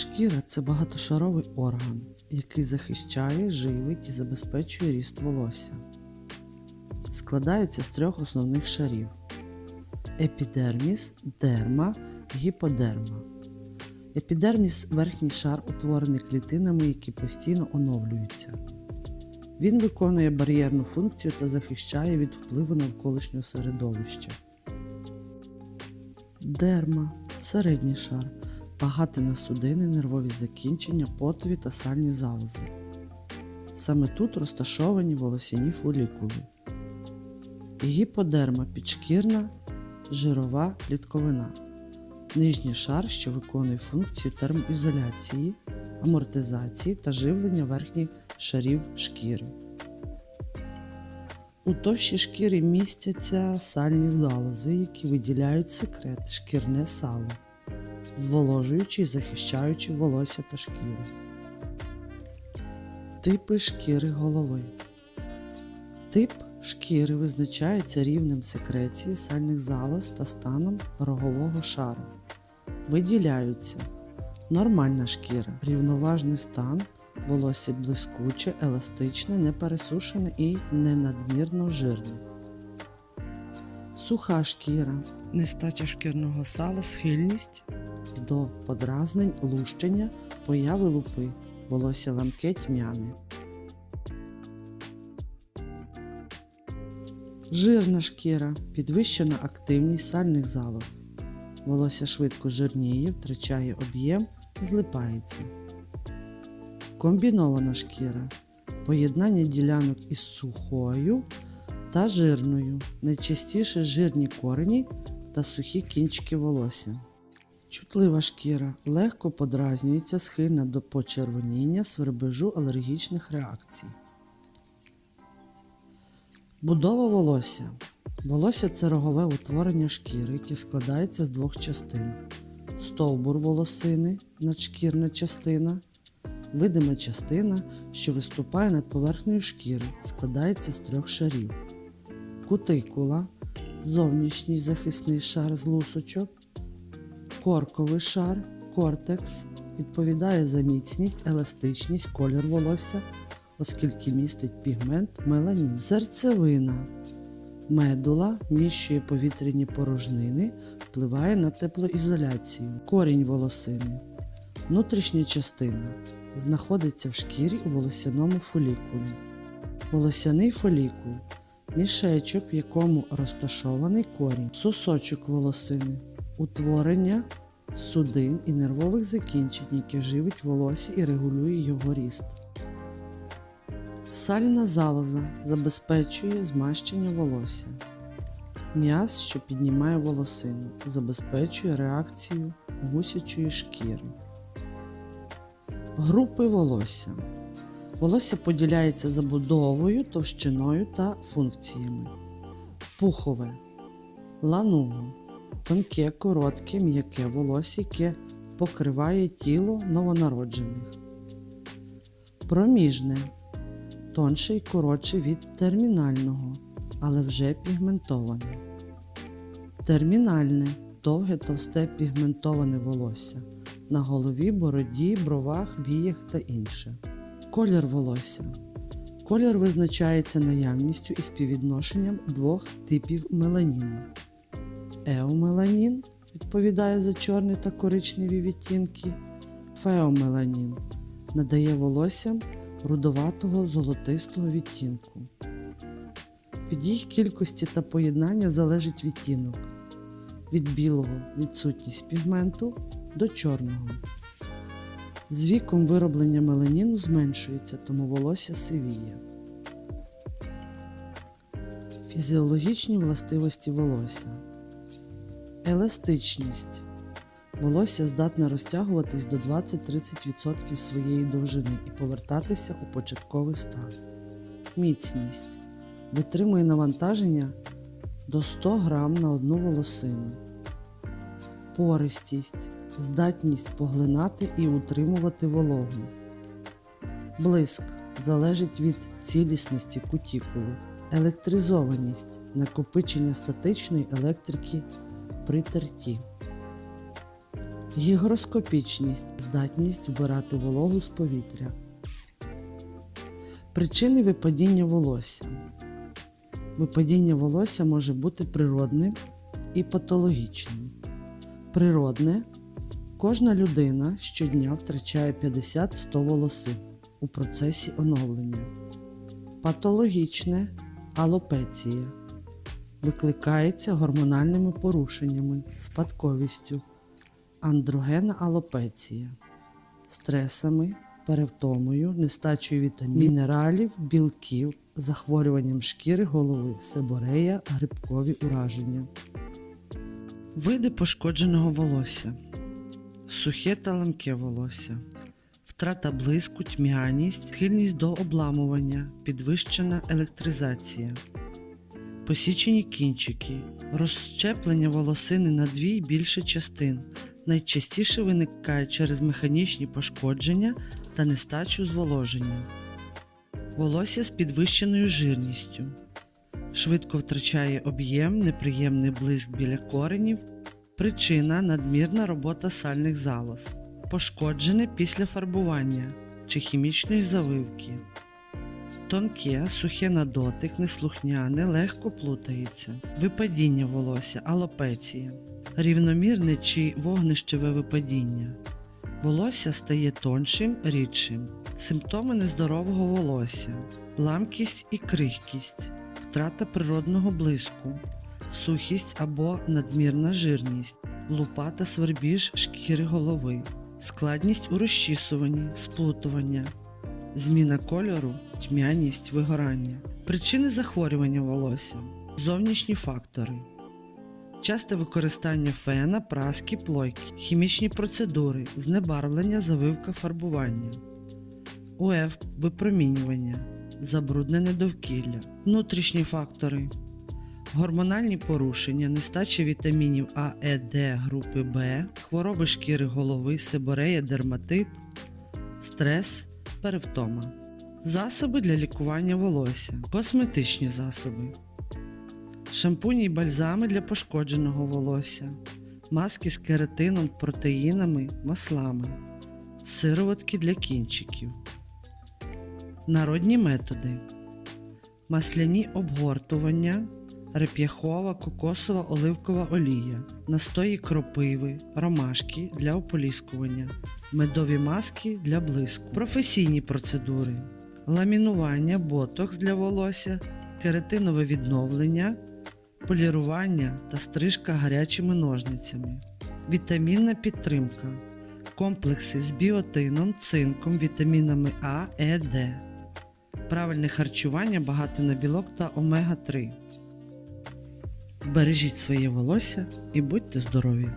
Шкіра це багатошаровий орган, який захищає, живить і забезпечує ріст волосся. Складається з трьох основних шарів: епідерміс, дерма, гіподерма. Епідерміс верхній шар утворений клітинами, які постійно оновлюються. Він виконує бар'єрну функцію та захищає від впливу навколишнього середовища. Дерма середній шар, багатий на судини, нервові закінчення, потові та сальні залози. Саме тут розташовані волосяні фолікули. Гіподерма підшкірна, жирова клітковина. Нижній шар, що виконує функцію термоізоляції, амортизації та живлення верхніх шарів шкіри. У товщій шкіри містяться сальні залози, які виділяють секрет шкірне сало, зволожуючи і захищаючи волосся та шкіру. Типи шкіри голови. Тип шкіри визначається рівнем секреції сальних залоз та станом рогового шару. Виділяються нормальна шкіра, рівноважний стан, волосся блискуче, еластичне, не пересушене і не надмірно жирне. Суха шкіра, нестача шкірного сала, схильність до подразнень, лущення, появи лупи, волосся ламке тьмяне. Жирна шкіра, підвищена активність сальних залоз. Волосся швидко жирніє, втрачає об'єм, злипається. Комбінована шкіра поєднання ділянок із сухою та жирною, найчастіше жирні корені та сухі кінчики волосся. Чутлива шкіра. Легко подразнюється, схильна до почервоніння, свербежу алергічних реакцій. Будова волосся. Волосся це рогове утворення шкіри, яке складається з двох частин: стовбур волосини, надшкірна частина, видима частина, що виступає над поверхнею шкіри, складається з трьох шарів: кутикула, зовнішній захисний шар з лусочок, корковий шар, кортекс, відповідає за міцність, еластичність, колір волосся, оскільки містить пігмент меланін. Серцевина. Медула вміщує повітряні порожнини, впливає на теплоізоляцію. Корінь волосини. Внутрішня частина. Знаходиться в шкірі у волосяному фолікулі. Волосяний фолікул. Мішечок, в якому розташований корінь. Сосочок волосини. Утворення судин і нервових закінчень, яке живить волосся і регулює його ріст. Сальна залоза забезпечує змащення волосся. М'яз, що піднімає волосину, забезпечує реакцію гусячої шкіри. Групи волосся. Волосся поділяється забудовою, товщиною та функціями. Пухове, лануго, тонке, коротке, м'яке волосся, яке покриває тіло новонароджених. Проміжне тонше і коротше від термінального, але вже пігментоване. Термінальне довге товсте пігментоване волосся на голові, бороді, бровах, віях та інше. Колір волосся. Колір визначається наявністю і співвідношенням двох типів меланіну. Еомеланін відповідає за чорні та коричневі відтінки. Феомеланін надає волоссям рудоватого золотистого відтінку. Від їх кількості та поєднання залежить відтінок від білого відсутність пігменту до чорного. З віком вироблення меланіну зменшується, тому волосся сивіє. Фізіологічні властивості волосся. Еластичність. Волосся здатне розтягуватись до 20-30% своєї довжини і повертатися у початковий стан. Міцність витримує навантаження до 100 грам на одну волосину. Пористість здатність поглинати і утримувати вологу. Блиск залежить від цілісності кутікули. Електризованість накопичення статичної електрики при терті. гігроскопічність здатність вбирати вологу з повітря. Причини випадіння волосся. Випадіння волосся може бути природним і патологічним. Природне кожна людина щодня втрачає 50-100 волосин у процесі оновлення. Патологічне алопеція викликається гормональними порушеннями, спадковістю, андрогенна алопеція, стресами, перевтомою, нестачею вітамінів, мінералів, білків, захворюванням шкіри голови, себорея, грибкові ураження. Види пошкодженого волосся. Сухе та ламке волосся. Втрата блиску, тьмяність, схильність до обламування, підвищена електризація, посічені кінчики, розщеплення волосини на дві й більше частин. Найчастіше виникає через механічні пошкодження та нестачу зволоження. Волосся з підвищеною жирністю. Швидко втрачає об'єм, неприємний блиск біля коренів, причина надмірна робота сальних залоз, пошкоджене після фарбування чи хімічної завивки. Тонке, сухе на дотик, неслухняне, легко плутається, випадіння волосся, алопеція, рівномірне чи вогнищеве випадіння. Волосся стає тоншим, рідшим, симптоми нездорового волосся, ламкість і крихкість, втрата природного блиску, сухість або надмірна жирність, лупа та свербіж шкіри голови, складність у розчісуванні, сплутування, зміна кольору, тьмяність, вигорання, причини захворювання волосся, зовнішні фактори. Часте використання фена, праски, плойки, хімічні процедури, знебарвлення, завивка фарбування, УФ випромінювання, забруднене довкілля, внутрішні фактори, гормональні порушення, нестача вітамінів А, Е, Д групи Б, хвороби шкіри голови, сиборея, дерматит, стрес, перевтома. Засоби для лікування волосся, косметичні засоби. Шампуні й бальзами для пошкодженого волосся, маски з кератином, протеїнами, маслами, сироватки для кінчиків. Народні методи: масляні обгортування, реп'яхова, кокосова оливкова олія, настої кропиви, ромашки для ополіскування, медові маски для блиску, професійні процедури, ламінування, ботокс для волосся, кератинове відновлення полірування та стрижка гарячими ножницями, вітамінна підтримка, комплекси з біотином, цинком, вітамінами А, Е, Д, правильне харчування багато на білок та омега 3. Бережіть своє волосся і будьте здорові!